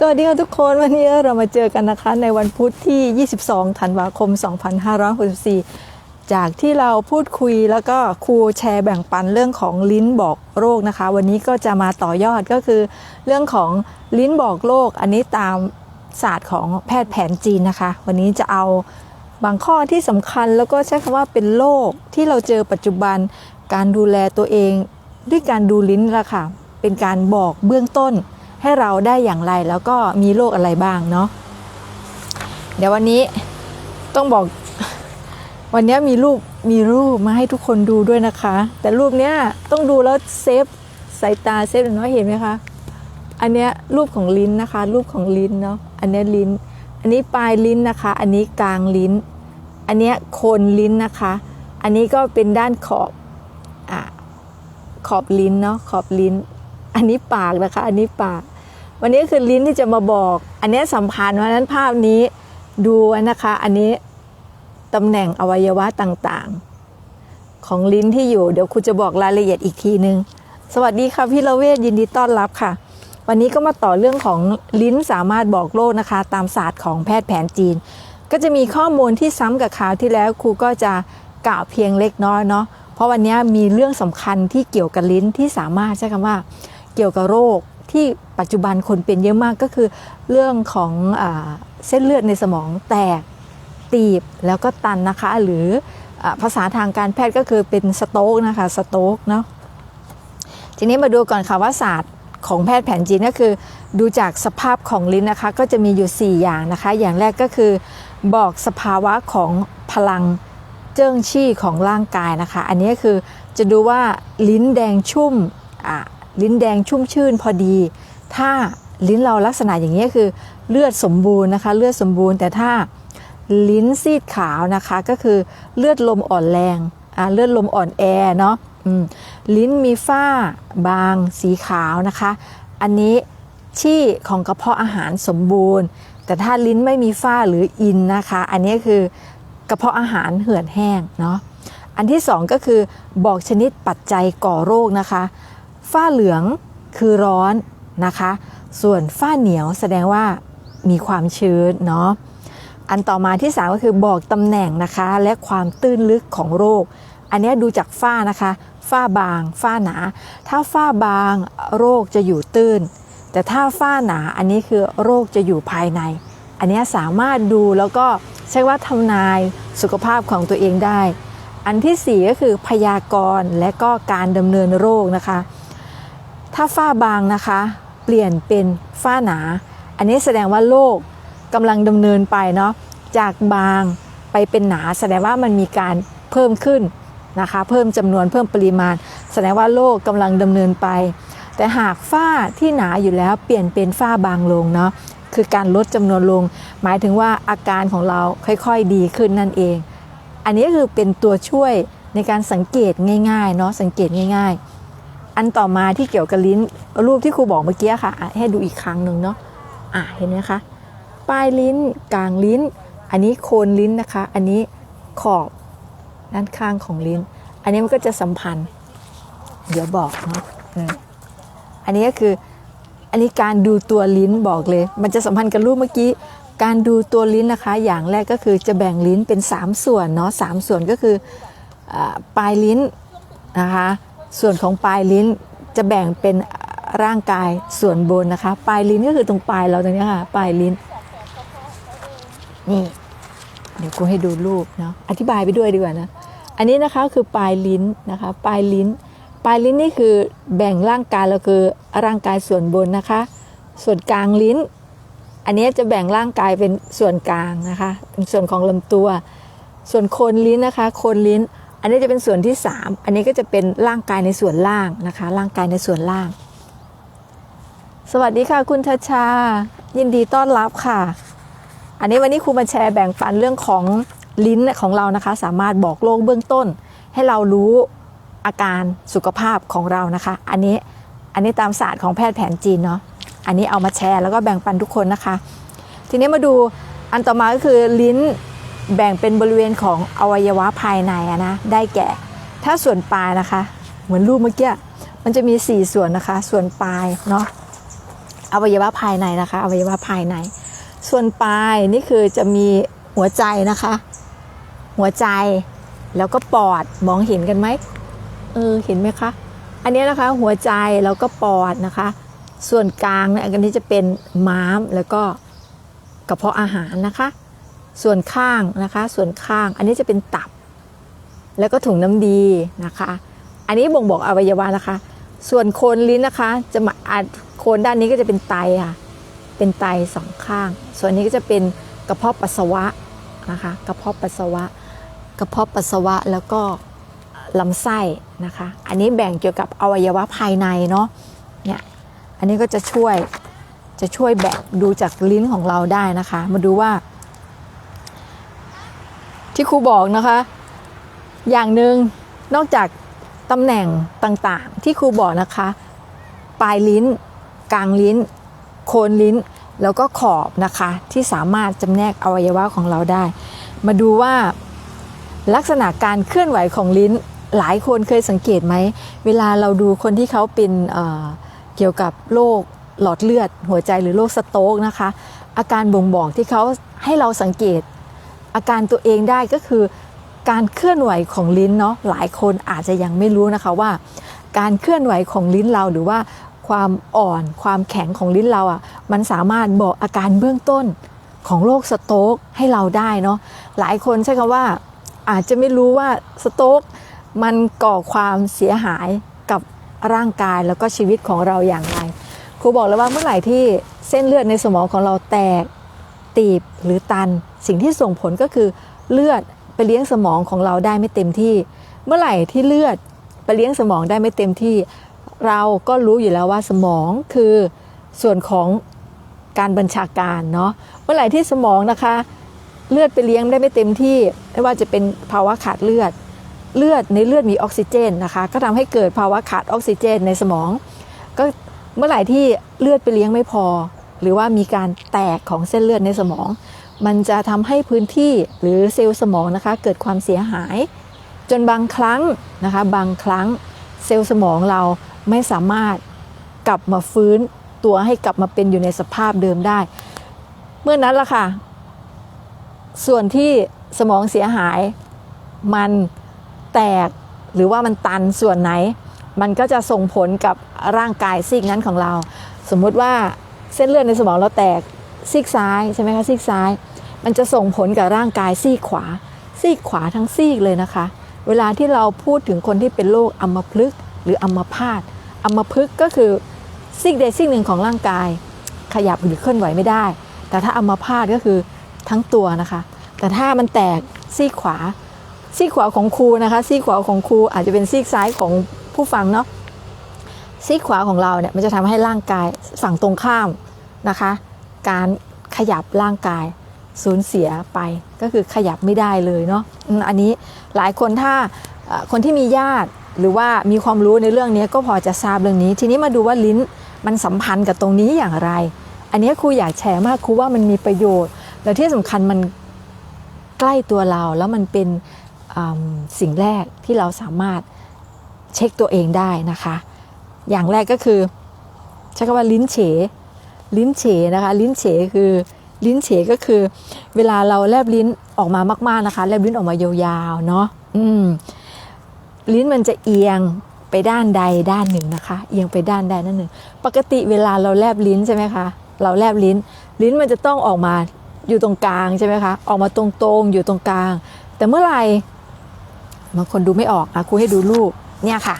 สวัสดีค่ะทุกคนวันนี้เรามาเจอกันนะคะในวันพุธที่ 22 ธันวาคม 2564 จากที่เราพูดคุยแล้วก็ครูแชร์แบ่งปันเรื่องของลิ้นบอกโรคนะคะ วันนี้ก็จะมาต่อยอดก็คือ เรื่องของลิ้นบอกโรคอันนี้ตามศาสตร์ของแพทย์แผนจีนนะคะ วันนี้จะเอาบางข้อที่สำคัญแล้วก็ใช้คำว่าเป็นโรคที่เราเจอปัจจุบันการดูแลตัวเอง ด้วยการดูลิ้นละค่ะเป็นการบอกเบื้องต้น ให้เราได้อย่างไรแล้วก็มีโรคอะไรบ้างเนาะเดี๋ยววันนี้ต้องบอกวันนี้มีรูปมีรูปมาให้ทุกคนดูด้วยนะคะ แต่รูปเนี้ยต้องดูแล้วเซฟสายตาเซฟหน่อยเห็นไหมคะอันเนี้ยรูปของลิ้นนะคะ รูปของลิ้นเนาะอันเนี้ยลิ้น อันนี้ปลายลิ้นนะคะ อันนี้กลางลิ้น อันเนี้ยโคนลิ้นนะคะ อันนี้ก็เป็นด้านขอบอะขอบลิ้นเนาะขอบลิ้น อันนี้ปากนะคะ อันนี้ปาก วันนี้คือลิ้นที่จะมาบอก อันนี้สัมพันธ์วันนั้นภาพนี้ดูนะคะ อันนี้ตำแหน่งอวัยวะต่างๆ ของลิ้นที่อยู่เดี๋ยวครูจะบอกรายละเอียดอีกทีนึง สวัสดีค่ะพี่ละเวศยินดีต้อนรับค่ะ วันนี้ก็มาต่อเรื่องของลิ้นสามารถบอกโรคนะคะ ตามศาสตร์ของแพทย์แผนจีน ก็จะมีข้อมูลที่ซ้ำกับคราวที่แล้วครูก็จะกล่าวเพียงเล็กน้อยเนาะเพราะวันนี้มีเรื่องสำคัญที่เกี่ยวกับลิ้นที่สามารถใช้คำว่า เกี่ยวกับโรค ที่ปัจจุบันคนเป็นเยอะมากก็คือเรื่องของอเส้นเลือดในสมองแตกตีบแล้วก็ตันนะคะ หรืออภาษาทางการแพทย์ก็คือเป็นสโตกนะคะสโตกเนาะทีนี้มาดูก่อนค่ะว่าศาสตร์ของแพทย์แผนจีนก็คือ ดูจากสภาพของลิ้นนะคะ ก็จะมีอยู่ 4 อย่างนะคะ อย่างแรกก็คือ บอกสภาวะของพลังเจิ้งชี่ของร่างกายนะคะ อันนี้คือจะดูว่าลิ้นแดงชุ่มอะ ลิ้นแดงชุ่มชื่นพอดี ถ้าลิ้นเราลักษณะอย่างนี้คือเลือดสมบูรณ์นะคะ เลือดสมบูรณ์แต่ถ้าลิ้นซีดขาวนะคะก็คือเลือดลมอ่อนแรงอ่าเลือดลมอ่อนแอเนาะลิ้นมีฝ้าบางสีขาวนะคะ อันนี้ชี่ของกระเพาะอาหารสมบูรณ์ แต่ถ้าลิ้นไม่มีฝ้าหรืออินนะคะ อันนี้คือกระเพาะอาหารเหือดแห้งเนาะอันที่สองก็คือบอกชนิดปัจจัยก่อโรคนะคะ ฝ้าเหลืองคือร้อนนะคะ ส่วนฝ้าเหนียวแสดงว่ามีความชื้นเนาะอันต่อมาที่สามก็คือบอกตำแหน่งนะคะ และความตื้นลึกของโรค อันนี้ดูจากฝ้านะคะ ฝ้าบาง ฝ้าหนา ถ้าฝ้าบางโรคจะอยู่ตื้น แต่ถ้าฝ้าหนาอันนี้คือโรคจะอยู่ภายใน อันนี้สามารถดูแล้วก็ใช้ว่าทำนายสุขภาพของตัวเองได้ อันที่สี่ก็คือพยากรณ์และก็การดำเนินโรคนะคะ ถ้าฝ้าบางนะคะ เปลี่ยนเป็นฝ้าหนา อันนี้แสดงว่าโรคกำลังดำเนินไปเนาะจากบางไปเป็นหนา แสดงว่ามันมีการเพิ่มขึ้นนะคะ เพิ่มจำนวนเพิ่มปริมาณ แสดงว่าโรคกำลังดำเนินไป แต่หากฝ้าที่หนาอยู่แล้วเปลี่ยนเป็นฝ้าบางลงเนาะคือการลดจำนวนลง หมายถึงว่าอาการของเราค่อยๆดีขึ้นนั่นเอง อันนี้คือเป็นตัวช่วยในการสังเกตง่ายๆเนาะสังเกตง่าย ๆ อันต่อมาที่เกี่ยวกับลิ้นรูปที่ครูบอกเมื่อกี้ค่ะให้ดูอีกครั้งหนึ่งเนาะอะเห็นไหมคะปลายลิ้นกลางลิ้น อันนี้โคนลิ้นนะคะ อันนี้ขอบด้านข้างของลิ้น อันนี้มันก็จะสัมพันธ์ เดี๋ยวบอกเนาะอันนี้ก็คืออันนี้การดูตัวลิ้นบอกเลย มันจะสัมพันธ์กับรูปเมื่อกี้ การดูตัวลิ้นนะคะ อย่างแรกก็คือจะแบ่งลิ้นเป็น 3 ส่วนเนาะสามส่วนก็คืออปลายลิ้นนะคะ ส่วนของปลายลิ้นจะแบ่งเป็นร่างกายส่วนบนนะคะ ปลายลิ้นก็คือตรงปลายเราตรงนี้ค่ะ ปลายลิ้น นี่ เดี๋ยวกูให้ดูรูปเนาะ อธิบายไปด้วยดีกว่านะ อันนี้นะคะคือปลายลิ้นนะคะ ปลายลิ้น ปลายลิ้นนี่คือแบ่งร่างกายเราคือร่างกายส่วนบนนะคะ ส่วนกลางลิ้น อันนี้จะแบ่งร่างกายเป็นส่วนกลางนะคะ เป็นส่วนของลำตัว ส่วนโคนลิ้นนะคะ โคนลิ้น อันนี้จะเป็นส่วนที่ 3 อันนี้ก็จะเป็นร่างกายในส่วนล่างนะคะ ร่างกายในส่วนล่าง สวัสดีค่ะ คุณทชา ยินดีต้อนรับค่ะ อันนี้วันนี้ครูมาแชร์แบ่งปันเรื่องของลิ้นของเรานะคะ สามารถบอกโรคเบื้องต้น ให้เรารู้อาการสุขภาพของเรานะคะ อันนี้อันนี้ตามศาสตร์ของแพทย์แผนจีนเนาะอันนี้เอามาแชร์แล้วก็แบ่งปันทุกคนนะคะ ทีนี้มาดูอันต่อมาก็คือลิ้น แบ่งเป็นบริเวณของอวัยวะภายในอะนะได้แก่ ถ้าส่วนปลายนะคะ เหมือนรูปเมื่อกี้มันจะมี 4 ส่วนนะคะ ส่วนปลายเนาะอวัยวะภายในนะคะ อวัยวะภายใน ส่วนปลายนี่คือจะมีหัวใจนะคะ หัวใจแล้วก็ปอดมองเห็นกันไหมเออเห็นไหมคะอันนี้นะคะหัวใจแล้วก็ปอดนะคะ ส่วนกลางเนี่ยอันนี้จะเป็นม้ามแล้วก็กระเพาะอาหารนะคะ ส่วนข้างนะคะ ส่วนข้างอันนี้จะเป็นตับ แล้วก็ถุงน้ำดีนะคะ อันนี้บ่งบอกอวัยวะนะคะ ส่วนโคนลิ้นนะคะจะมาอาโคนด้านนี้ก็จะเป็นไตค่ะ เป็นไตสองข้าง ส่วนนี้ก็จะเป็นกระเพาะปัสสาวะนะคะ กระเพาะปัสสาวะ กระเพาะปัสสาวะแล้วก็ลำไส้นะคะ อันนี้แบ่งเกี่ยวกับอวัยวะภายในเนาะ เนี่ย อันนี้ก็จะช่วย จะช่วยแบ่งดูจากลิ้นของเราได้นะคะ มาดูว่า ที่ครูบอกนะคะ อย่างหนึ่งนอกจากตำแหน่งต่างๆ ที่ครูบอกนะคะ ปลายลิ้น กลางลิ้น โคนลิ้น แล้วก็ขอบนะคะ ที่สามารถจำแนกอวัยวะของเราได้ มาดูว่าลักษณะการเคลื่อนไหวของลิ้นหลายคนเคยสังเกตไหม เวลาเราดูคนที่เขาเป็นเเกี่ยวกับโรคหลอดเลือด หัวใจหรือโรคสโตรกนะคะ อาการบ่งบอกที่เขาให้เราสังเกต อาการตัวเองได้ก็คือ การเคลื่อนไหวของลิ้นเนาะหลายคนอาจจะยังไม่รู้นะคะว่า การเคลื่อนไหวของลิ้นเราหรือว่าความอ่อนความแข็งของลิ้นเราอะ่ะมันสามารถบอกอาการเบื้องต้นของโรคสโตกให้เราได้เนาะหลายคนใช้คำว่าอาจจะไม่รู้ว่าสโตกมันก่อความเสียหายกับร่างกายแล้วก็ชีวิตของเราอย่างไรครูบอกแล้วว่าเมื่อไหร่ที่เส้นเลือดในสมองของเราแตก ตีบหรือตัน สิ่งที่ส่งผลก็คือเลือดไปเลี้ยงสมองของเราได้ไม่เต็มที่ เมื่อไหร่ที่เลือดไปเลี้ยงสมองได้ไม่เต็มที่ เราก็รู้อยู่แล้วว่าสมองคือส่วนของการบัญชาการเนาะเมื่อไหร่ที่สมองนะคะ เลือดไปเลี้ยงได้ไม่เต็มที่ไม่ว่าจะเป็นภาวะขาดเลือด เลือดในเลือดมีออกซิเจนนะคะ ก็ทำให้เกิดภาวะขาดออกซิเจนในสมอง ก็เมื่อไหร่ที่เลือดไปเลี้ยงไม่พอ หรือว่ามีการแตกของเส้นเลือดในสมอง มันจะทำให้พื้นที่หรือเซลล์สมองนะคะเกิดความเสียหาย จนบางครั้งนะคะบางครั้งเซลล์สมองเราไม่สามารถกลับมาฟื้นตัวให้กลับมาเป็นอยู่ในสภาพเดิมได้ เมื่อนั้นล่ะค่ะ ส่วนที่สมองเสียหาย มันแตกหรือว่ามันตันส่วนไหน มันก็จะส่งผลกับร่างกายซีกนั้นของเรา สมมุติว่า เส้นเลือดในสมองเราแตกซีกซ้ายใช่ไหมคะซีกซ้าย มันจะส่งผลกับร่างกายซีกขวา ซีกขวาทั้งซีกเลยนะคะ เวลาที่เราพูดถึงคนที่เป็นโรคอัมพฤกษ์หรืออัมพาตอัมพฤกษ์ก็คือซีกใดซีกหนึ่งของร่างกาย ขยับหรือเคลื่อนไหวไม่ได้ แต่ถ้าอัมพาตก็คือทั้งตัวนะคะ แต่ถ้ามันแตกซีกขวา ซีกขวาของครูนะคะ ซีกขวาของครูอาจจะเป็นซีกซ้ายของผู้ฟังเนาะซีกขวาของเราเนี่ยมันจะทำให้ร่างกายฝั่งตรงข้าม นะคะ การขยับร่างกายสูญเสียไปก็คือขยับไม่ได้เลยเนาะอันนี้หลายคนถ้าคนที่มีญาติหรือว่ามีความรู้ในเรื่องนี้ก็พอจะทราบเรื่องนี้ ทีนี้มาดูว่าลิ้นมันสัมพันธ์กับตรงนี้อย่างไร อันนี้ครูอยากแชร์มากครูว่ามันมีประโยชน์ และที่สำคัญมันใกล้ตัวเราแล้วมันเป็นสิ่งแรกที่เราสามารถเช็คตัวเองได้นะคะ อย่างแรกก็คือใช้คำว่าลิ้นเฉ ลิ้นเฉนะคะ ลิ้นเฉคือลิ้นเฉก็คือ เวลาเราแลบลิ้นออกมามาก ๆนะคะ แลบลิ้นออกมายาวๆเนาะอืมลิ้นมันจะเอียงไปด้านใดด้านหนึ่งนะคะ เอียงไปด้านใดด้านหนึ่ง ปกติเวลาเราแลบลิ้นใช่ไหมคะ เราแลบลิ้น ลิ้นมันจะต้องออกมาอยู่ตรงกลางใช่ไหมคะ ออกมาตรงๆอยู่ตรงกลาง แต่เมื่อไหร่บางคนดูไม่ออกอะครูให้ดูรูปเนี่ยค่ะ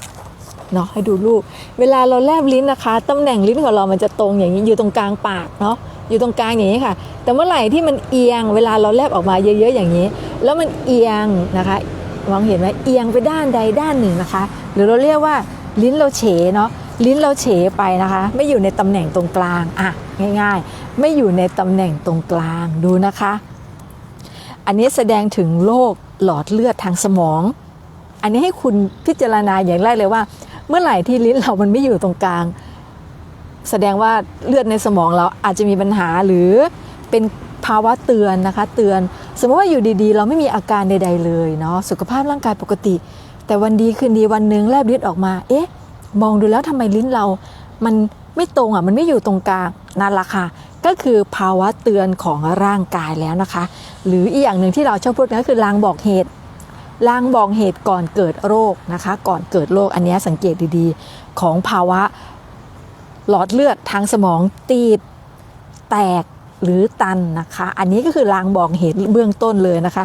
เนาะให้ดูรูป เวลาเราแลบลิ้นนะคะตำแหน่งลิ้นของเรามันจะตรงอย่างนี้อยู่ตรงกลางปากเนาะอยู่ตรงกลางอย่างนี้ค่ะ แต่เมื่อไหร่ที่มันเอียง เวลาเราแลบออกมาเยอะ ๆ อย่างนี้ แล้วมันเอียงนะคะมองเห็นไหมเอียงไปด้านใดด้านหนึ่งนะคะ หรือเราเรียกว่าลิ้นเราเฉเนาะลิ้นเราเฉไปนะคะ ไม่อยู่ในตำแหน่งตรงกลางอะง่ายๆ ไม่อยู่ในตำแหน่งตรงกลางดูนะคะ อันนี้แสดงถึงโรคหลอดเลือดทางสมอง อันนี้ให้คุณพิจารณาอย่างแรกเลยว่า เมื่อไหร่ที่ลิ้นเรามันไม่อยู่ตรงกลาง แสดงว่าเลือดในสมองเราอาจจะมีปัญหาหรือเป็นภาวะเตือนนะคะ เตือน สมมติว่าอยู่ดีๆ เราไม่มีอาการใด ๆ เลยเนาะสุขภาพร่างกายปกติ แต่วันดีคืนดีวันหนึ่งแลบลิ้นออกมา เอ๊ะ มองดูแล้วทำไมลิ้นเรา มันไม่ตรงอะมันไม่อยู่ตรงกลางนั่นแหละค่ะก็คือภาวะเตือนของร่างกายแล้วนะคะ หรืออีกอย่างหนึ่งที่เราชอบพูดก็คือลางบอกเหตุ ลางบอกเหตุก่อนเกิดโรคนะคะ ก่อนเกิดโรคอันนี้สังเกตดีๆ ของภาวะหลอดเลือดทางสมองตีบแตกหรือตันนะคะ อันนี้ก็คือลางบอกเหตุเบื้องต้นเลยนะคะ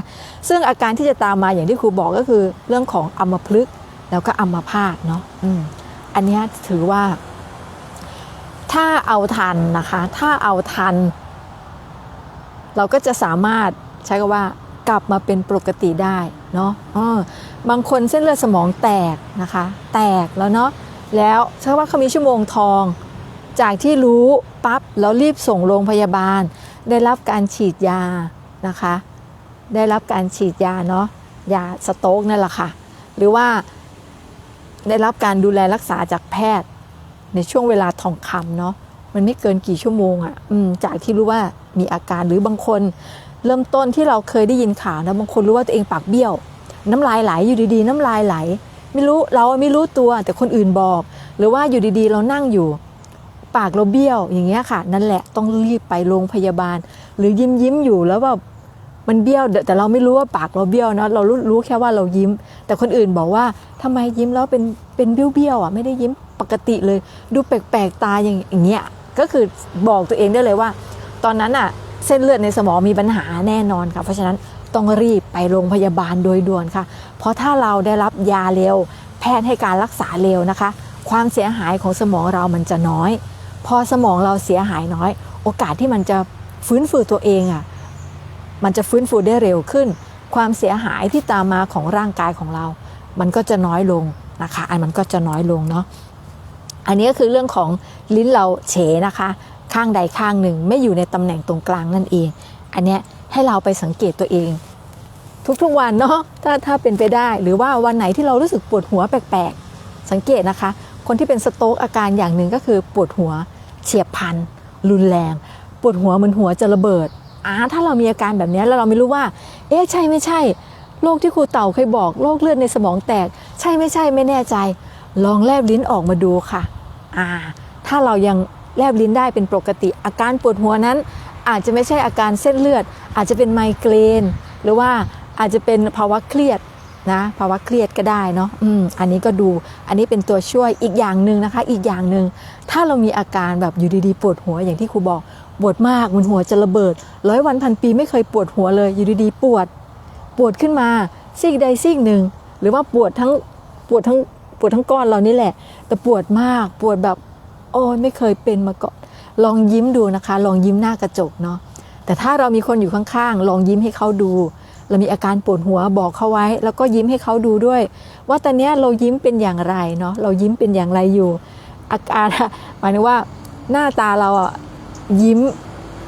ซึ่งอาการที่จะตามมาอย่างที่ครูบอกก็คือเรื่องของอัมพฤกษ์แล้วก็อัมพาตเนาะออันนี้ถือว่า ถ้าเอาทันนะคะ ถ้าเอาทัน เราก็จะสามารถใช้คำว่า กลับมาเป็นปกติได้เนาะบางคนเส้นเลือดสมองแตกนะคะ แตกแล้วเนาะแล้วใช้คำว่าเขามีชั่วโมงทอง จากที่รู้ปั๊บแล้วรีบส่งโรงพยาบาล ได้รับการฉีดยานะคะ ได้รับการฉีดยาเนาะยาสโต๊กนั่นแหละค่ะ หรือว่าได้รับการดูแลรักษาจากแพทย์ ในช่วงเวลาทองคำเนาะมันไม่เกินกี่ชั่วโมงอะ่ะจากที่รู้ว่ามีอาการหรือบางคน เริ่มต้นที่เราเคยได้ยินข่าวนะบางคนรู้ว่าตัวเองปากเบี้ยว น้ำลายไหลอยู่ดีๆ น้ำลายไหล ไม่รู้เราไม่รู้ตัวแต่คนอื่นบอก หรือว่าอยู่ดีๆ เรานั่งอยู่ ปากเราเบี้ยวอย่างเงี้ยค่ะ นั่นแหละต้องรีบไปโรงพยาบาล หรือยิ้มยิ้มอยู่แล้วแบบมันเบี้ยวแต่เราไม่รู้ว่าปากเราเบี้ยวนะเรารู้รู้แค่ว่าเรายิ้ม แต่คนอื่นบอกว่าทำไมยิ้มแล้วเป็นเป็นเบี้ยวเบี้ยวอะไม่ได้ยิ้มปกติเลย ดูแปลกๆตาอย่างอย่างเงี้ยก็คือบอกตัวเองได้เลยว่า ตอนนั้นอะ เส้นเลือดในสมองมีปัญหาแน่นอนค่ะ เพราะฉะนั้นต้องรีบไปโรงพยาบาลโดยด่วนค่ะ เพราะถ้าเราได้รับยาเร็ว แพทย์ให้การรักษาเร็วนะคะ ความเสียหายของสมองเรามันจะน้อย พอสมองเราเสียหายน้อย โอกาสที่มันจะฟื้นฟูตัวเองอะมันจะฟื้นฟูได้เร็วขึ้น ความเสียหายที่ตามมาของร่างกายของเรา มันก็จะน้อยลงนะคะ อันมันก็จะน้อยลงเนาะอันนี้ก็คือเรื่องของลิ้นเราเฉนะคะ ข้างใดข้างหนึ่งไม่อยู่ในตำแหน่งตรงกลางนั่นเอง อันเนี้ยให้เราไปสังเกตตัวเอง ทุกๆวันเนาะถ้าถ้าเป็นไปได้ หรือว่าวันไหนที่เรารู้สึกปวดหัวแปลกๆ สังเกตนะคะ คนที่เป็นสโต๊กอาการอย่างหนึ่งก็คือปวดหัวเฉียบพลันรุนแรง ปวดหัวเหมือนหัวจะระเบิดอ่าถ้าเรามีอาการแบบนี้แล้วเราไม่รู้ว่า เอ๊ะใช่ไม่ใช่โรคที่ครูเต่าเคยบอกโรคเลือดในสมองแตก ใช่ไม่ใช่ไม่แน่ใจ ลองแลบลิ้นออกมาดูค่ะอ่าถ้าเรายัง แลบลิ้นได้เป็นปกติ อาการปวดหัวนั้น อาจจะไม่ใช่อาการเส้นเลือด อาจจะเป็นไมเกรน หรือว่าอาจจะเป็นภาวะเครียดนะภาวะเครียดก็ได้เนาะอืมอันนี้ก็ดูอันนี้เป็นตัวช่วยอีกอย่างหนึ่งนะคะ อีกอย่างหนึ่งถ้าเรามีอาการแบบอยู่ดีๆ ปวดหัวอย่างที่ครูบอกปวดมากเหมันหัวจะระเบิดร้อยวันพันปีไม่เคยปวดหัวเลยอยู่ดีๆ ปวดปวดขึ้นมาซีกใดซีกหนึ่งหรือว่าปวดทั้งปวดทั้งปวดทั้งก้อนเรานี่แหละ แต่ปวดมากปวดแบบ โอ้ยไม่เคยเป็นมาก่อนลองยิ้มดูนะคะ ลองยิ้มหน้ากระจกเนาะแต่ถ้าเรามีคนอยู่ข้างๆ ลองยิ้มให้เขาดู เรามีอาการปวดหัวบอกเขาไว้ แล้วก็ยิ้มให้เขาดูด้วย ว่าตอนนี้เรายิ้มเป็นอย่างไรเนาะเรายิ้มเป็นอย่างไรอยู่ อาการหมายถึงว่าหน้าตาเราอะยิ้ม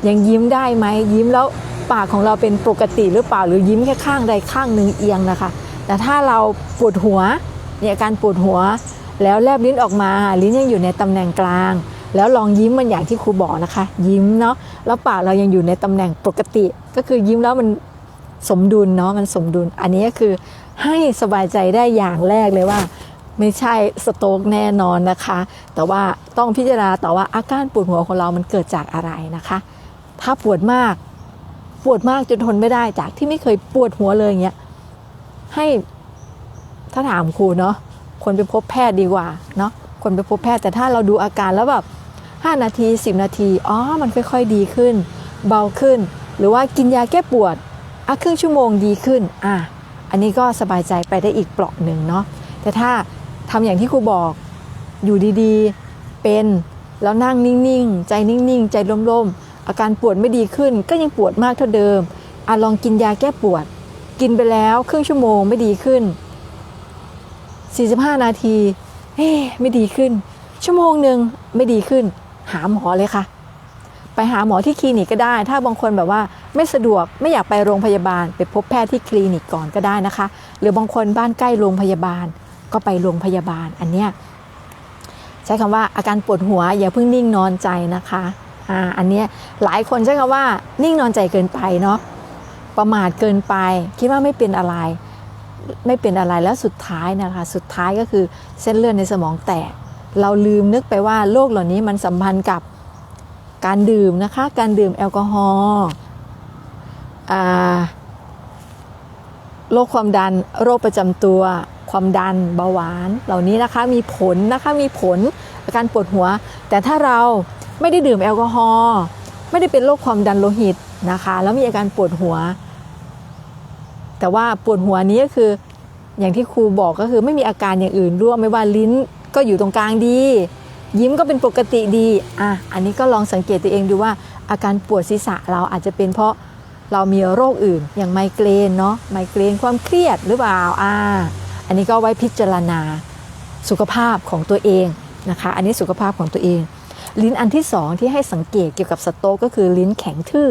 ยังยิ้มได้ไหมยิ้มแล้วปากของเราเป็นปกติหรือเปล่าหรือยิ้มแค่ข้างใดข้างหนึ่งเอียงนะคะ แต่ถ้าเราปวดหัวมีอาการปวดหัว แล้วแลบลิ้นออกมาลิ้นยังอยู่ในตำแหน่งกลาง แล้วลองยิ้มมันอย่างที่ครูบอกนะคะ ยิ้มเนาะแล้วปากเรายังอยู่ในตำแหน่งปกติ ก็คือยิ้มแล้วมันสมดุลเนาะมันสมดุล อันนี้ก็คือให้สบายใจได้อย่างแรกเลยว่า ไม่ใช่สโตกแน่นอนนะคะ แต่ว่าต้องพิจารณาต่อว่าอาการปวดหัวของเรามันเกิดจากอะไรนะคะ ถ้าปวดมากปวดมากจนทนไม่ได้จากที่ไม่เคยปวดหัวเลยอย่างเงี้ยให้ถ้าถามครูเนาะ คนไปพบแพทย์ดีกว่าเนาะคนไปพบแพทย์แต่ถ้าเราดูอาการแล้วแบบ5นาที 10 นาทีอ๋อมันค่อยๆดีขึ้น เบาขึ้น หรือว่ากินยาแก้ปวดอะครึ่งชั่วโมงดีขึ้นอะอันนี้ก็สบายใจไปได้อีกเปราะหนึ่งเนาะแต่ถ้าทำอย่างที่ครูบอกอยู่ดีๆเป็นแล้วนั่งนิ่งๆ ใจนิ่งๆ ใจร่มๆ อาการปวดไม่ดีขึ้น ก็ยังปวดมากเท่าเดิมอะลองกินยาแก้ปวด กินไปแล้วครึ่งชั่วโมงไม่ดีขึ้น 45 นาทีเอ๊ไม่ดีขึ้น ชั่วโมงหนึ่งไม่ดีขึ้น หาหมอเลยค่ะ ไปหาหมอที่คลินิกก็ได้ ถ้าบางคนแบบว่าไม่สะดวกไม่อยากไปโรงพยาบาล ไปพบแพทย์ที่คลินิกก่อนก็ได้นะคะ หรือบางคนบ้านใกล้โรงพยาบาล ก็ไปโรงพยาบาลอันเนี้ยใช้คำว่าอาการปวดหัวอย่าเพิ่งนิ่งนอนใจนะคะอ่าอันเนี้ยหลายคนใช้คำว่านิ่งนอนใจเกินไปเนาะประมาทเกินไป คิดว่าไม่เป็นอะไร ไม่เป็นอะไรแล้วสุดท้ายนะคะสุดท้ายก็คือเส้นเลือดในสมองแตก เราลืมนึกไปว่าโรคเหล่านี้มันสัมพันธ์กับการดื่มนะคะ การดื่มแอลกอฮอล์โรคความดันโรคประจำตัว ความดันเบาหวาน เหล่านี้นะคะมีผลนะคะมีผลอาการปวดหัว แต่ถ้าเราไม่ได้ดื่มแอลกอฮอล์ไม่ได้เป็นโรคความดันโลหิตนะคะ แล้วมีอาการปวดหัว แต่ว่าปวดหัวนี้ก็คือ อย่างที่ครูบอกก็คือไม่มีอาการอย่างอื่นร่วมไม่ว่าลิ้นก็อยู่ตรงกลางดี ยิ้มก็เป็นปกติดีอะอันนี้ก็ลองสังเกตตัวเองดูว่าอาการปวดศีรษะเราอาจจะเป็นเพราะเรามีโรคอื่น อย่างไมเกรนเนาะไมเกรนความเครียดหรือเปล่าอ่าอันนี้ก็ไว้พิจารณาสุขภาพของตัวเองนะคะ อันนี้สุขภาพของตัวเอง ลิ้นอันที่สองที่ให้สังเกตเกี่ยวกับสโตก็คือลิ้นแข็งทื่อ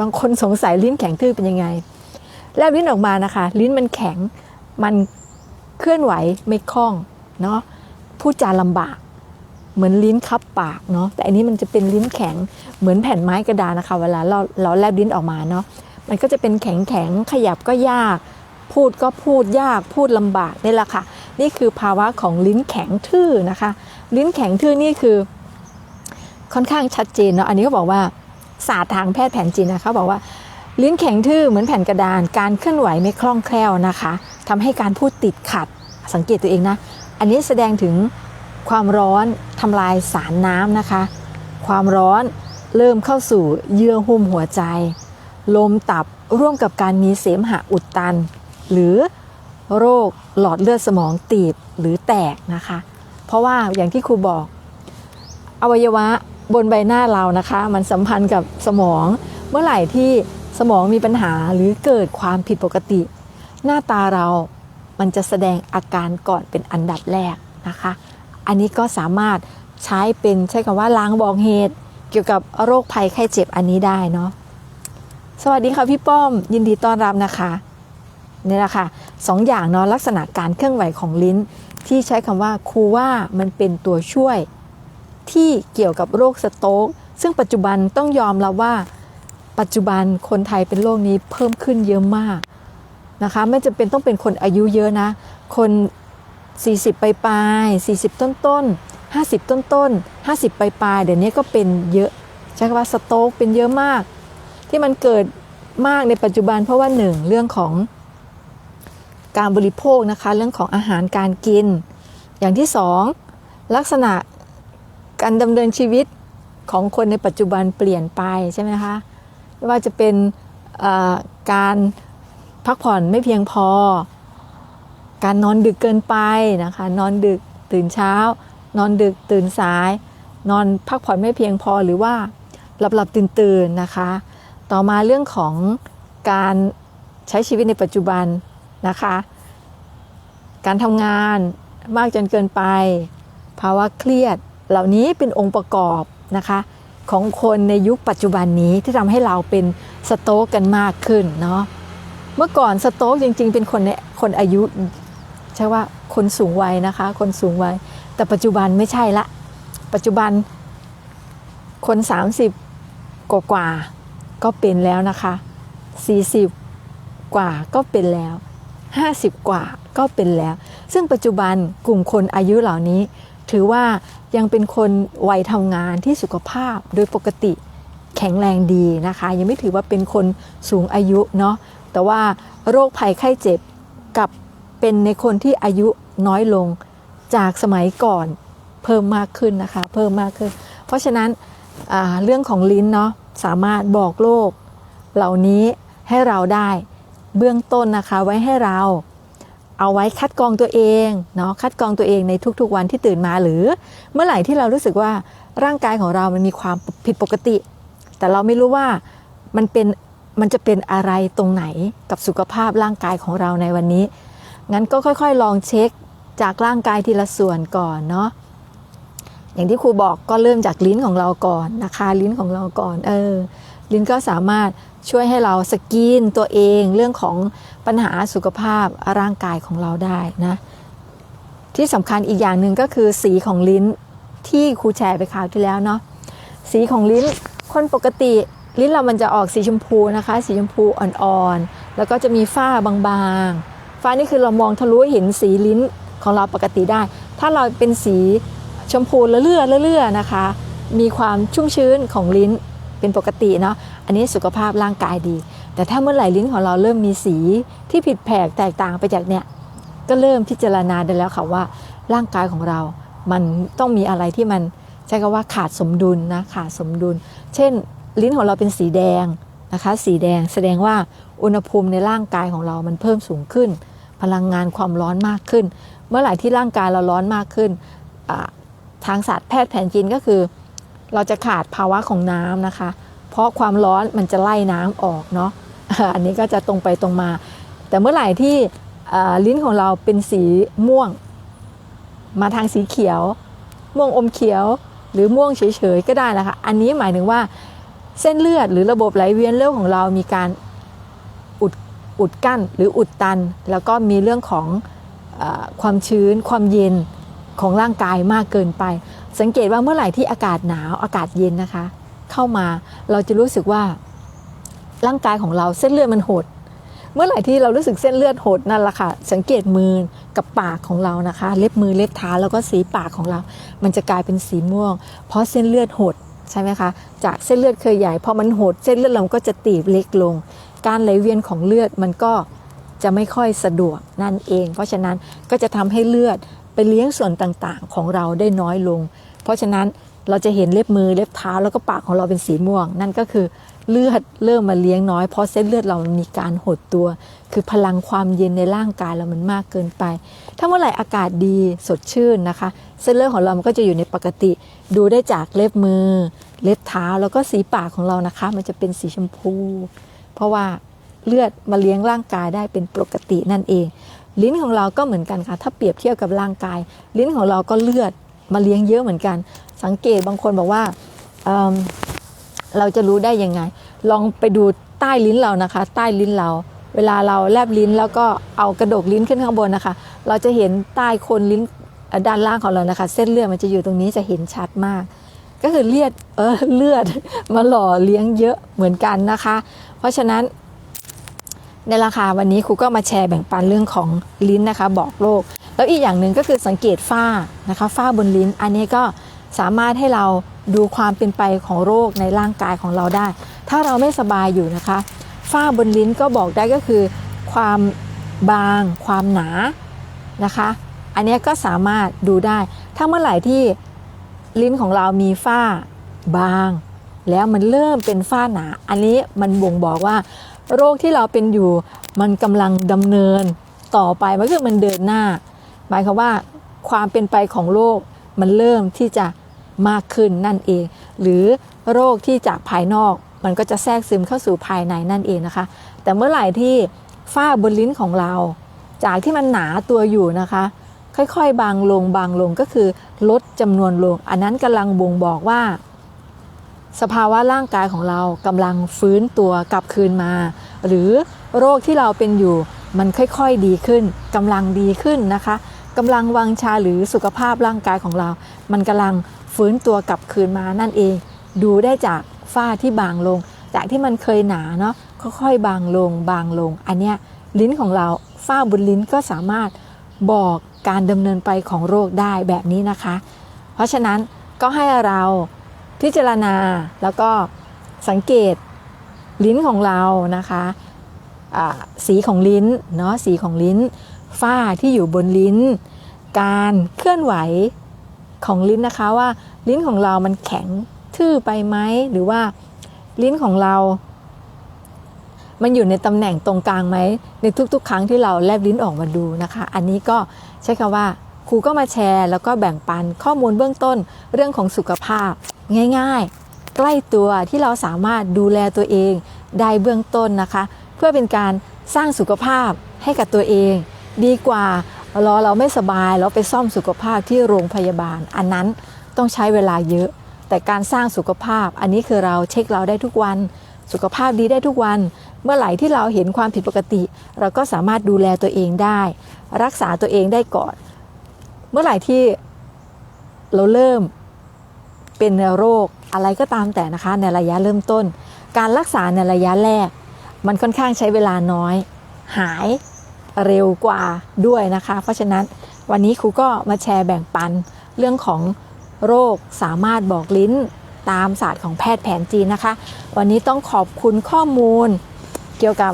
บางคนสงสัยลิ้นแข็งทื่อเป็นยังไง แลบลิ้นออกมานะคะ ลิ้นมันแข็งมันเคลื่อนไหวไม่คล่องเนาะพูดจาลำบากเหมือนลิ้นคับปากเนาะแต่อันนี้มันจะเป็นลิ้นแข็งเหมือนแผ่นไม้กระดานนะคะ เวลาเราเราแลบลิ้นออกมาเนาะมันก็จะเป็นแข็งแข็งขยับก็ยาก พูดก็พูดยากพูดลำบากนี่แหละค่ะ นี่คือภาวะของลิ้นแข็งทื่อนะคะ ลิ้นแข็งทื่อนี่คือ ค่อนข้างชัดเจนเนาะอันนี้เขาบอกว่าศาสตร์ทางแพทย์แผนจีนนะเขาบอกว่า ลิ้นแข็งทื่อเหมือนแผ่นกระดาน การเคลื่อนไหวไม่คล่องแคล่วนะคะทำให้การพูดติดขัด สังเกตตัวเองนะ อันนี้แสดงถึงความร้อนทำลายสารน้ำนะคะ ความร้อนเริ่มเข้าสู่เยื่อหุ้มหัวใจ ลมตับร่วมกับการมีเสมหะอุดตัน หรือโรคหลอดเลือดสมองตีบหรือแตกนะคะ เพราะว่าอย่างที่ครูบอก อวัยวะบนใบหน้าเรานะคะ มันสัมพันธ์กับสมอง เมื่อไหร่ที่ สมองมีปัญหาหรือเกิดความผิดปกติ หน้าตาเรามันจะแสดงอาการก่อนเป็นอันดับแรกนะคะ อันนี้ก็สามารถใช้เป็นใช้คำว่าล้างบอกเหตุ เกี่ยวกับโรคภัยไข้เจ็บอันนี้ได้เนาะสวัสดีค่ะพี่ป้อม ยินดีต้อนรับนะคะนี่แหละค่ะสองอย่างเนาะลักษณะการเคลื่อนไหวของลิ้น ที่ใช้คำว่าครูว่ามันเป็นตัวช่วย ที่เกี่ยวกับโรคสโตรกซึ่งปัจจุบันต้องยอมรับว่า ปัจจุบันคนไทยเป็นโรคนี้เพิ่มขึ้นเยอะมากนะคะ ไม่จำเป็นต้องเป็นคนอายุเยอะนะ คน 40ปลายปลาย40 ต้นต้น50 ต้นต้น50ปลายปลายเดี๋ยวนี้ก็เป็นเยอะใช้คำว่าสโตรกเป็นเยอะมาก ที่มันเกิดมากในปัจจุบันเพราะว่าหนึ่งเรื่องของการบริโภคนะคะ เรื่องของอาหารการกิน อย่างที่สองลักษณะการดำเนินชีวิตของคนในปัจจุบันเปลี่ยนไปใช่ไหมคะ ไม่ว่าจะเป็นการพักผ่อนไม่เพียงพอ การนอนดึกเกินไปนะคะ นอนดึกตื่นเช้า นอนดึกตื่นสาย นอนพักผ่อนไม่เพียงพอหรือว่าหลับหลับตื่นตื่นนะคะ ต่อมาเรื่องของการใช้ชีวิตในปัจจุบันนะคะ การทำงานมากจนเกินไป ภาวะเครียดเหล่านี้เป็นองค์ประกอบนะคะ ของคนในยุคปัจจุบันนี้ที่ทำให้เราเป็นสโตรกกันมากขึ้นเนาะเมื่อก่อนสโตรกจริง ๆ เป็นคนในคนอายุใช่ว่าคนสูงวัยนะคะ คนสูงวัย แต่ปัจจุบันไม่ใช่ละ ปัจจุบันคน 30 กว่ากว่าก็เป็นแล้วนะคะ 40 กว่าก็เป็นแล้ว 50 กว่าก็เป็นแล้ว ซึ่งปัจจุบันกลุ่มคนอายุเหล่านี้ ถือว่ายังเป็นคนวัยทำงานที่สุขภาพโดยปกติแข็งแรงดีนะคะ ยังไม่ถือว่าเป็นคนสูงอายุเนาะแต่ว่าโรคภัยไข้เจ็บกับเป็นในคนที่อายุน้อยลงจากสมัยก่อนเพิ่มมากขึ้นนะคะ เพิ่มมากขึ้น เพราะฉะนั้นเรื่องของลิ้นเนาะสามารถบอกโรคเหล่านี้ให้เราได้เบื้องต้นนะคะไว้ให้เรา เอาไว้คัดกรองตัวเองเนาะคัดกรองตัวเองในทุกๆวันที่ตื่นมาหรือ เมื่อไหร่ที่เรารู้สึกว่าร่างกายของเรามันมีความผิดปกติ แต่เราไม่รู้ว่ามันเป็นมันจะเป็นอะไรตรงไหนกับสุขภาพร่างกายของเราในวันนี้ งั้นก็ค่อยๆ ลองเช็คจากร่างกายทีละส่วนก่อนเนาะอย่างที่ครูบอกก็เริ่มจากลิ้นของเราก่อนนะคะลิ้นของเราก่อน เออ ลิ้นก็สามารถช่วยให้เราสกรีนตัวเองเรื่องของ ปัญหาสุขภาพร่างกายของเราได้นะที่สำคัญอีกอย่างหนึ่งก็คือสีของลิ้นที่ครูแชร์ไปคราวที่แล้วเนาะสีของลิ้นคนปกติลิ้นเรามันจะออกสีชมพูนะคะ สีชมพูอ่อนๆ แล้วก็จะมีฝ้าบางๆ ฝ้านี่คือเรามองทะลุเห็นสีลิ้นของเราปกติได้ ถ้าเราเป็นสีชมพูเลื่อละเลื่อนะคะ มีความชุ่มชื้นของลิ้นเป็นปกติเนาะอันนี้สุขภาพร่างกายดี แต่ถ้าเมื่อไหร่ลิ้นของเราเริ่มมีสีที่ผิดแผกแตกต่างไปจากเนี่ยก็เริ่มพิจารณาได้แล้วค่ะว่าร่างกายของเรา มันต้องมีอะไรที่มันใช้คำว่าขาดสมดุลนะขาดสมดุล เช่น ลิ้นของเราเป็นสีแดงนะคะ สีแดงแสดงว่าอุณหภูมิในร่างกายของเรามันเพิ่มสูงขึ้น พลังงานความร้อนมากขึ้น เมื่อไหร่ที่ร่างกายเราร้อนมากขึ้น ทางศาสตร์แพทย์แผนจีนก็คือ เราจะขาดภาวะของน้ำนะคะ เพราะความร้อนมันจะไล่น้ำออกเนาะ อันนี้ก็จะตรงไปตรงมา แต่เมื่อไหร่ที่ลิ้นของเราเป็นสีม่วง มาทางสีเขียว ม่วงอมเขียว หรือม่วงเฉยๆก็ได้นะคะอันนี้หมายถึงว่าเส้นเลือดหรือระบบไหลเวียนเลือดของเรามีการอุดอุดกั้นหรืออุดตัน แล้วก็มีเรื่องของอความชื้น ความเย็นของร่างกายมากเกินไป สังเกตว่าเมื่อไหร่ที่อากาศหนาวอากาศเย็นนะคะ เข้ามาเราจะรู้สึกว่า ร่างกายของเราเส้นเลือดมันหด เมื่อไหร่ที่เรารู้สึกเส้นเลือดหดนั่นแหละค่ะ สังเกตมือกับปากของเรานะคะ เล็บมือเล็บเท้าแล้วก็สีปากของเรา มันจะกลายเป็นสีม่วง เพราะเส้นเลือดหดใช่ไหมคะ จากเส้นเลือดเคยใหญ่พอมันหดเส้นเลือดเราก็จะตีบเล็กลง การไหลเวียนของเลือดมันก็จะไม่ค่อยสะดวกนั่นเอง เพราะฉะนั้นก็จะทำให้เลือดไปเลี้ยงส่วนต่างๆ ของเราได้น้อยลง เพราะฉะนั้นเราจะเห็นเล็บมือเล็บเท้าแล้วก็ปากของเราเป็นสีม่วง นั่นก็คือ เลือดเริ่มมาเลี้ยงน้อย เพราะเส้นเลือดเรามันมีการหดตัว คือพลังความเย็นในร่างกายเรามันมากเกินไป ถ้าเมื่อไหร่อากาศดีสดชื่นนะคะ เส้นเลือดของเรามันก็จะอยู่ในปกติ ดูได้จากเล็บมือ เล็บเท้าแล้วก็สีปากของเรานะคะ มันจะเป็นสีชมพู เพราะว่าเลือดมาเลี้ยงร่างกายได้เป็นปกตินั่นเอง ลิ้นของเราก็เหมือนกันค่ะ ถ้าเปรียบเทียบกับร่างกาย ลิ้นของเราก็เลือดมาเลี้ยงเยอะเหมือนกัน สังเกตบางคนบอกว่า เราจะรู้ได้ยังไง ลองไปดูใต้ลิ้นเรานะคะ ใต้ลิ้นเรา เวลาเราแลบลิ้นแล้วก็เอากระดกลิ้นขึ้นข้างบนนะคะ เราจะเห็นใต้โคนลิ้นด้านล่างของเรานะคะ เส้นเลือดมันจะอยู่ตรงนี้จะเห็นชัดมาก ก็คือเลือดเออเลือดมาหล่อเลี้ยงเยอะเหมือนกันนะคะ เพราะฉะนั้นในราคาวันนี้ครูก็มาแชร์แบ่งปันเรื่องของลิ้นนะคะ บอกโรคแล้วอีกอย่างหนึ่งก็คือสังเกตฝ้านะคะฝ้าบนลิ้น อันนี้ก็สามารถให้เรา ดูความเป็นไปของโรคในร่างกายของเราได้ ถ้าเราไม่สบายอยู่นะคะ ฝ้าบนลิ้นก็บอกได้ก็คือ ความบาง ความหนานะคะ อันนี้ก็สามารถดูได้ ถ้าเมื่อไหร่ที่ลิ้นของเรามีฝ้าบาง แล้วมันเริ่มเป็นฝ้าหนา อันนี้มันบ่งบอกว่า โรคที่เราเป็นอยู่มันกำลังดำเนินต่อไปมันคือมันเดินหน้า หมายความว่าความเป็นไปของโรคมันเริ่มที่จะ มากขึ้นนั่นเอง หรือโรคที่จากภายนอกมันก็จะแทรกซึมเข้าสู่ภายในนั่นเองนะคะ แต่เมื่อไหร่ที่ฝ้าบนลิ้นของเรา จากที่มันหนาตัวอยู่นะคะ ค่อยๆ บางลงบางลงก็คือลดจำนวนลง อันนั้นกำลังบ่งบอกว่า สภาวะร่างกายของเรากำลังฟื้นตัวกลับคืนมา หรือโรคที่เราเป็นอยู่มันค่อยๆดีขึ้นกำลังดีขึ้นนะคะกำลังวังชาหรือสุขภาพร่างกายของเรา มันกำลัง ฟื้นตัวกลับคืนมานั่นเอง ดูได้จากฝ้าที่บางลง จากที่มันเคยหนาเนาะค่อยๆบางลงบางลง อันเนี้ยลิ้นของเราฝ้าบนลิ้นก็สามารถบอกการดำเนินไปของโรคได้แบบนี้นะคะ เพราะฉะนั้นก็ให้เราพิจารณาแล้วก็สังเกตลิ้นของเรานะคะอ่าสีของลิ้นเนาะสีของลิ้นฝ้าที่อยู่บนลิ้น การเคลื่อนไหว ของลิ้นนะคะว่าลิ้นของเรามันแข็งทื่อไปไหมหรือว่าลิ้นของเรา มันอยู่ในตำแหน่งตรงกลางไหมในทุก ๆ ครั้งที่เราแลบลิ้นออกมาดูนะคะ อันนี้ก็ใช้คำว่าครูก็มาแชร์ แล้วก็แบ่งปันข้อมูลเบื้องต้นเรื่องของสุขภาพ ง่าย ๆ ใกล้ตัวที่เราสามารถดูแลตัวเองได้เบื้องต้นนะคะ เพื่อเป็นการสร้างสุขภาพให้กับตัวเอง ดีกว่า รอเราไม่สบายแล้วไปซ่อมสุขภาพที่โรงพยาบาล อันนั้นต้องใช้เวลาเยอะ แต่การสร้างสุขภาพอันนี้คือเราเช็คเราได้ทุกวัน สุขภาพดีได้ทุกวัน เมื่อไหร่ที่เราเห็นความผิดปกติ เราก็สามารถดูแลตัวเองได้ รักษาตัวเองได้ก่อน เมื่อไหร่ที่เราเริ่มเป็นโรคอะไรก็ตามแต่นะคะในระยะเริ่มต้น การรักษาในระยะแรก มันค่อนข้างใช้เวลาน้อย หาย เร็วกว่าด้วยนะคะ เพราะฉะนั้นวันนี้ครูก็มาแชร์แบ่งปันเรื่องของโรคสามารถบอกลิ้นตามศาสตร์ของแพทย์แผนจีนนะคะ วันนี้ต้องขอบคุณข้อมูลเกี่ยวกับ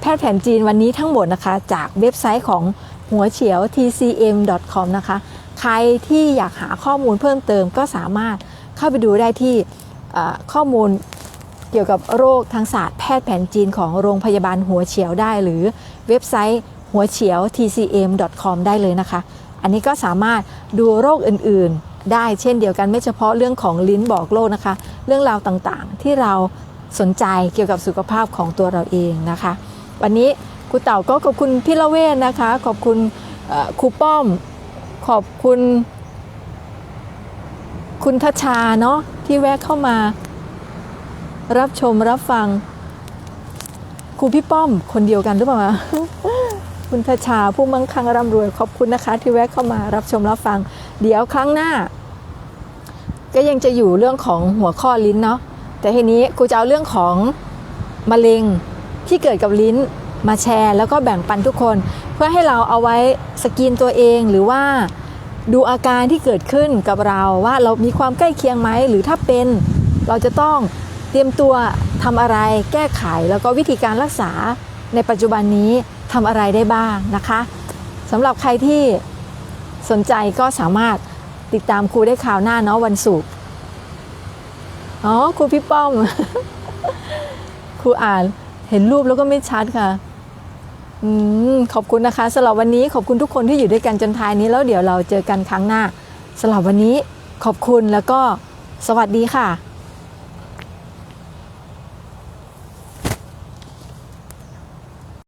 แพทย์แผนจีนวันนี้ทั้งหมดนะคะ จากเว็บไซต์ของหัวเฉียว tcm.com นะคะ ใครที่อยากหาข้อมูลเพิ่มเติมก็สามารถเข้าไปดูได้ที่ข้อมูล เกี่ยวกับโรคทางศาสตร์แพทย์แผนจีนของโรงพยาบาลหัวเฉียวได้ หรือเว็บไซต์หัวเฉียว tcm.com ได้เลยนะคะ อันนี้ก็สามารถดูโรคอื่นๆ ได้เช่นเดียวกันไม่เฉพาะเรื่องของลิ้นบอกโรคนะคะ เรื่องราวต่างๆ ที่เราสนใจเกี่ยวกับสุขภาพของตัวเราเองนะคะ วันนี้ครูเต่าก็ขอบคุณพี่ละเวศนะคะ ขอบคุณครูป้อม ขอบคุณ คุณทัชชาเนาะที่แวะเข้ามา รับชมรับฟังครูพี่ป้อมคนเดียวกันหรือเปล่าคะคุณทชาผู้มั่งคั่งร่ำรวยขอบคุณนะคะ ที่แวะเข้ามารับชมรับฟัง เดี๋ยวครั้งหน้า ก็ยังจะอยู่เรื่องของหัวข้อลิ้นเนาะแต่ทีนี้ครูจะเอาเรื่องของมะเร็งที่เกิดกับลิ้นมาแชร์ แล้วก็แบ่งปันทุกคน เพื่อให้เราเอาไว้สกีนตัวเองหรือว่าดูอาการที่เกิดขึ้นกับเราว่าเรามีความใกล้เคียงไหมหรือถ้าเป็นเราจะต้อง รียมตัวทำอะไรแก้ไขแล้วก็วิธีการรักษาในปัจจุบันนี้ทำอะไรได้บ้างนะคะสำหรับใครที่สนใจก็สามารถติดตามครูได้ข่าวหน้าเนาะวันศุกร์อ๋อครูพี่ป้อม ครูอ่านเห็นรูปแล้วก็ไม่ชัดค่ะอขอบคุณนะคะสำหรับวันนี้ขอบคุณทุกคนที่อยู่ด้วยกันจนท้ายนี้แล้วเดี๋ยวเราเจอกันครั้งหน้าสำหรับวันนี้ขอบคุณแล้วก็สวัสดีค่ะ